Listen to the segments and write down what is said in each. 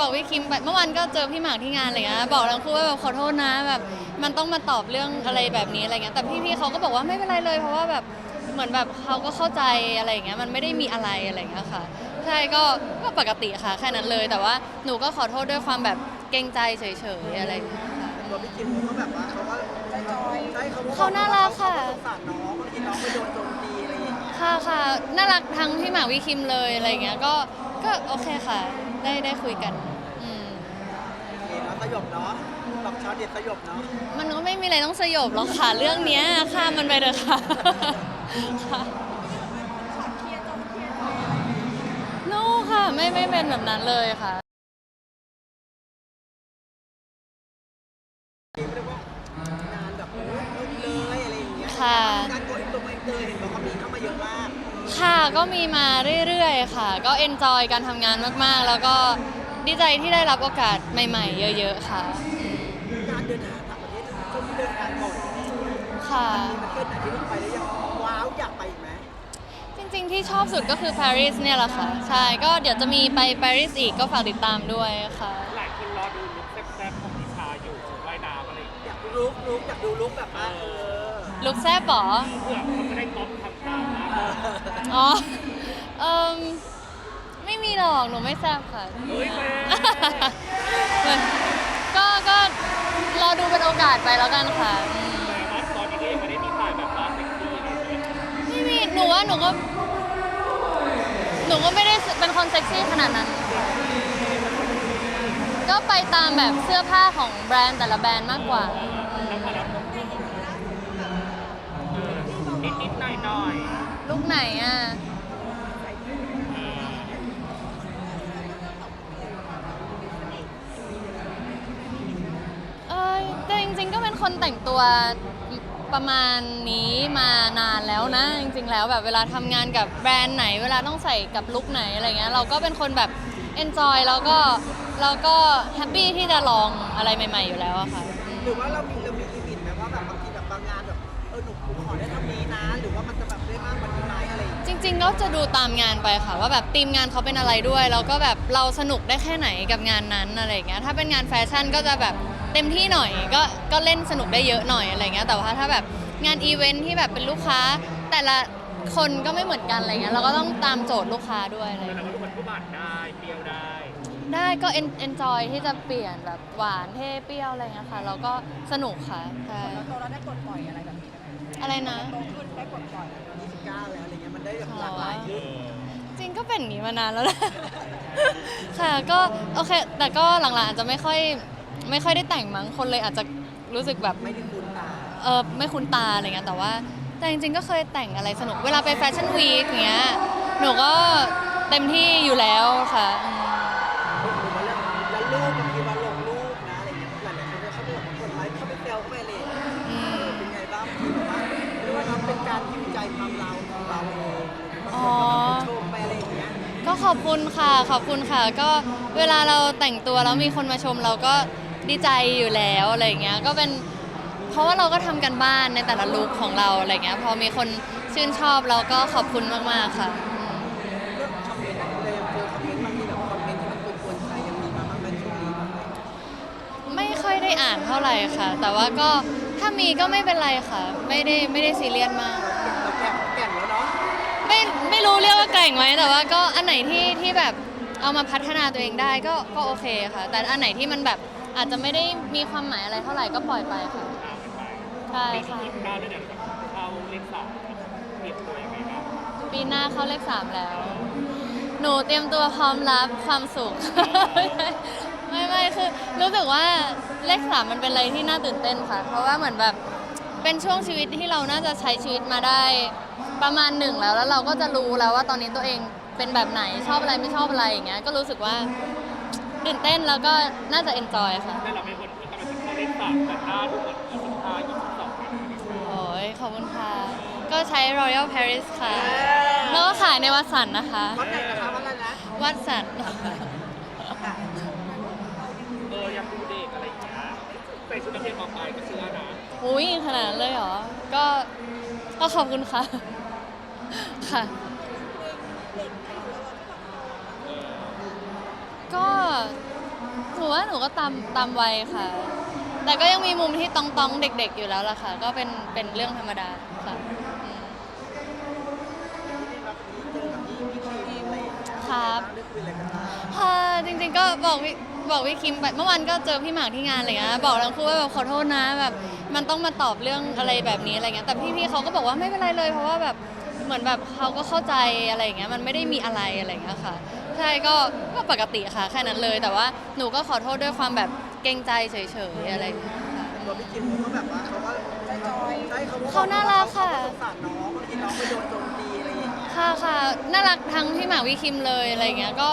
บอกพี่คิมไปเมื่อวานก็เจอพี่หมากที่งานอะไรเงี้ยบอกทั้งคู่ว่าแบบขอโทษนะแบบมันต้องมาตอบเรื่องอะไรแบบนี้อะไรเงี้ยแต่พี่ๆเขาก็บอกว่าไม่เป็นไรเลย เพราะว่าแบบเหมือนแบบเขาก็เข้าใจอะไรอย่างเงี้ยมันไม่ได้มีอะไรอะไรเงี้ยค่ะใช่ก็ก็ปกติค่ะแค่นั้นเลย แต่ว่าหนูก็ขอโทษด้วยความแบบเกรงใจเฉยๆอะไรอย่างเงี้ยค่ะตัวพี่คิมเขาแบบว่าเขาก็จอยใช่เขาก็เขาน่ารักค่ะเขาสงสารน้องบางทีน้องไปโดนโจมตีอะไรอย่างเงี้ยค่ะค่ะน่ารักทั้งพี่หมากวิคิมเลยอะไรเงี้ยก็ก็โอเคค่ะ ได้ได้คุยกันอืมโอเคเนาะสยบเนาะบอกชาวเด็ดสยบเนาะมันก็ไม่มีอะไรต้องสยบหรอกค่ะ เรื่องเนี้ยข้ามมันไปเถอะค่ะค่ะโน้ค่ะไม่ไม่เป็นแบบนั้นเลยค่ะ เรียกว่างานแบบโอ้ยลุ้นเลยอะไรอย่างเงี้ยค่ะการตัวเองตัวเองเตยเห็นบอกว่า ค่ะก็มีมาเรื่อยๆ ค่ะ ก็เอนจอยการทำงานมากๆ แล้วก็ดีใจที่ได้รับโอกาสใหม่ ๆ เยอะ ๆ ค่ะ การเดินทางต่างประเทศช่วงที่เดินทางบ่อยค่ะ มีประเทศไหนที่เราไปแล้วยังว้าวอยากไปอีกไหมจริงๆ ที่ชอบสุดก็คือปารีสเนี่ยแหละค่ะ ใช่ ก็เดี๋ยวจะมีไปปารีสอีกก็ฝากติดตามด้วยค่ะ หลายคนรอดูลุคแซ่บๆของนิชาอยู่ชุดว่ายน้ำอะไรอย่างเงี้ยอยากดูลุกลุกอยากดูลุกแบบว่าเออลุกแซ่บป๋อเพื่อเขาจะได้ก๊อปทำตามนะเอออ๋อเอิมไม่มีหรอกหนูไม่แซ่บค่ะเฮ้ยแม่ก็ก็รอดูเป็นโอกาสไปแล้วกันค่ะอืมแต่ว่าตอนนี้ก็ยังไม่ได้มีถ่ายแบบว่าเซ็กซี่อะไรใช่ไหมไม่มีหนูว่าหนูก็ หนูก็ไม่ได้เป็นคนเซ็กซี่ขนาดนั้น ก็ไปตามแบบเสื้อผ้าของแบรนด์แต่ละแบรนด์มากกว่าแล้วพอแล้วนิดๆหน่อยลุก ไหนอะ เอยแต่จริงๆก็เป็นคนแต่งตัวประมาณนี้มานานแล้วนะ จริงๆ แล้วแบบเวลาทำงานกับแบรนด์ไหน เวลาต้องใส่กับลุคไหนอะไรเงี้ยเราก็เป็นคนแบบ enjoy แล้วก็เราก็แฮปปี้ที่จะลองอะไรใหม่ๆอยู่แล้วอะค่ะ หรือว่าเรามีเรามีลิมิตไหมว่าแบบบางทีแบบบางงานแบบ ออหนูหนูขอได้เท่านี้นะ หรือว่ามันจะแบบได้มากกว่านี้ไหมอะไรอย่างเงี้ยจริง ๆ ก็จะดูตามงานไปค่ะ ว่าแบบทีมงานเขาเป็นอะไรด้วย แล้วก็แบบเราสนุกได้แค่ไหนกับงานนั้นอะไรอย่างเงี้ยถ้าเป็นงานแฟชั่นก็จะแบบเต็มที่หน่อย ก็ก็เล่นสนุกได้เยอะหน่อยอะไรเงี้ยแต่ว่าถ้าแบบงานอีเวนท์ที่แบบเป็นลูกค้า แต่ละคนก็ไม่เหมือนกันอะไรเงี้ยเราก็ต้องตามโจทย์ลูกค้าด้วยอะไรๆแต่เงี้ยว่าทุกคนก็บาดได้เปรี้ยวได้ได้ก็เอนจอยที่จะเปลี่ยนแบบหวานเท่เปรี้ยวอะไรเงี้ยค่ะเราก็สนุกค่ะใช่โตแล้วได้ปลดปล่อยอะไรแบบนี้ไหม อะไรนะโตขึ้นได้ปลดปล่อย29แล้วอะไรเงี้ยมันได้แบบหลากหลายขึ้นจริงก็เป็นอย่างนี้มานานแล้วแหละค่ะก็โอเค แต่ก็หลังๆอาจจะไม่ค่อยไม่ค่อยได้แต่งมั้งคนเลยอาจจะรู้สึกแบบไม่ได้คุ้นตาเออไม่คุ้นตาอะไรเงี้ยแต่ว่าแต่จริงๆก็เคยแต่งอะไรสนุกเวลาไปแฟชั่นวีคอย่างเงี้ยหนูก็เต็มที่อยู่แล้วค่ะอืม กว่าเราเป็นการหิวใจความเราของเราเองบางอ๋คอนก็แบบชมไปอะไรอย่างเงี้ยก็ขอบคุณค่ะ ขอบคุณค่ะ ก็เวลาเราแต่งตัวแล้วมีคนมาชมเราก็ดีใจอยู่แล้วอะไรเงี้ย ก็เป็นเพราะว่าเราก็ทำกันบ้านในแต่ละลุคของเราอะไรเงี้ย พอมีคนชื่นชอบเราก็ขอบคุณมากๆค่ะอืมเรื่องคอมเมนต์อะเลยเจอคอมเมนต์บางทีแบบคอมเมนต์ที่มันกวนๆใจยังมีมาบ้างไหมช่วงนี้บ้างไหมไม่ค่อยได้อ่านเท่าไหร่ค่ะ แต่ว่าก็ ถ้ามีก็ไม่เป็นไรค่ะ ไม่ได้ไม่ได้ซีเรียสมาก เราแก่แก่งแล้วเนาะไม่ไม่รู้เรียกว่าแกร่งไหมแต่ว่าก็อันไหนที่ที่แบบเอามาพัฒนาตัวเองได้ก็ก็โอเคค่ะ แต่อันไหนที่มันแบบอาจจะไม่ได้มีความหมายอะไรเท่าไหร่ก็ปล่อยไปค่ะตามกันไปใช่ปีค่ะที่ยี่สิบเก้าด้วยเดี๋ยวเข้าเลขสามเปลี่ยนตัวยังไงบ้าง ปีหน้าเข้าเลขสามแล้ว หนูเตรียมตัวพร้อมรับความสุข ไม่ไม่คือรู้สึกว่าเลขสามมันเป็นอะไรที่น่าตื่นเต้นค่ะ เพราะว่าเหมือนแบบเป็นช่วงชีวิตที่เราน่าจะใช้ชีวิตมาได้ประมาณหนึ่งแล้ว แล้วเราก็จะรู้แล้วว่าตอนนี้ตัวเองเป็นแบบไหนชอบอะไรไม่ชอบอะไรอย่างเงี้ยก็รู้สึกว่าตื่นเต้นแล้วก็น่าจะเอนจอยค่ะแต่เราเป็นคนที่กำลังจะเข้าเลขสามแต่หน้าดูเหมือนยี่สิบห้ายี่สิบสองโอ้ยขอบคุณค่ะ ก็ใช้ Royal Paris ค่ะ แล้วก็ขายในวัดสันนะคะ วัดไหนนะคะวัดอะไรนะวัดสันเออยังดูเด็กอะไรอย่างเงี้ยใส่ชุดนักเรียนมปลายก็เชื่อนะอุ้ยขนาดนั้นเลยเหรอ ก็ก็ขอบคุณค่ะ ค่ะ ก็นูว่าหนูก็ตามตามวัยค่ะ แต่ก็ยังมีมุมที่ตองตองๆเด็กๆอยู่แล้วล่ะค่ะ ก็เป็นเป็นเรื่องธรรมดาค่ะอืม เจอกับพี่พี่คิมอะไรอย่างเงี้ย ครับ ได้คุยอะไรกันบ้างค่ะจริงๆก็บอกวิบอกวิคิมไปเมื่อวานก็เจอพี่หมากที่งานอะไรเงี้ยบอกทั้งคู่ว่าแบบขอโทษนะแบบมันต้องมาตอบเรื่องอะไรแบบนี้อะไรเงี้ยแต่พี่ๆเขาก็บอกว่าไม่เป็นไรเลย เพราะว่าแบบเหมือนแบบเขาก็เข้าใจอะไรอย่างเงี้ยมันไม่ได้มีอะไรอะไรเงี้ยค่ะใช่ก็ก็ปกติค่ะแค่นั้นเลยแต่ว่าหนูก็ขอโทษด้วยความแบบเกรงใจเฉยๆอะไรอย่างเงี้ยค่ะตัวพี่คิมเขาก็แบบว่าเขาก็จอยใช่เขาก็เขาน่ารักค่ะเขาสงสารน้องบางทีน้องไปโดนโจม ค่ะค่ะน่ารักทั้งพี่หมากวิคิมเลยอะไรเงี้ยก็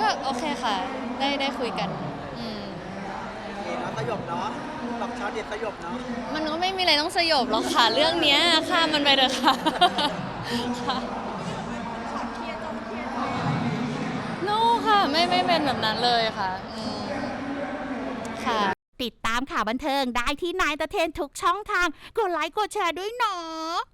ก็โอเคค่ะ ได้ได้คุยกันอืมโอเคเนาะสยบเนาะแบบชาวเด็ดสยบเนาะมันก็ไม่มีอะไรต้องสยบหรอกค่ะเรื่องเนี้ยข้ามมันไปเถอะค่ะค่ะโน้ค่ะไม่ไม่เป็นแบบนั้นเลยค่ะอืมค่ะ ติดตามข่าวบันเทิงได้ที่นายตะเทนทุกช่องทาง กดไลค์กดแชร์ด้วยเนาะ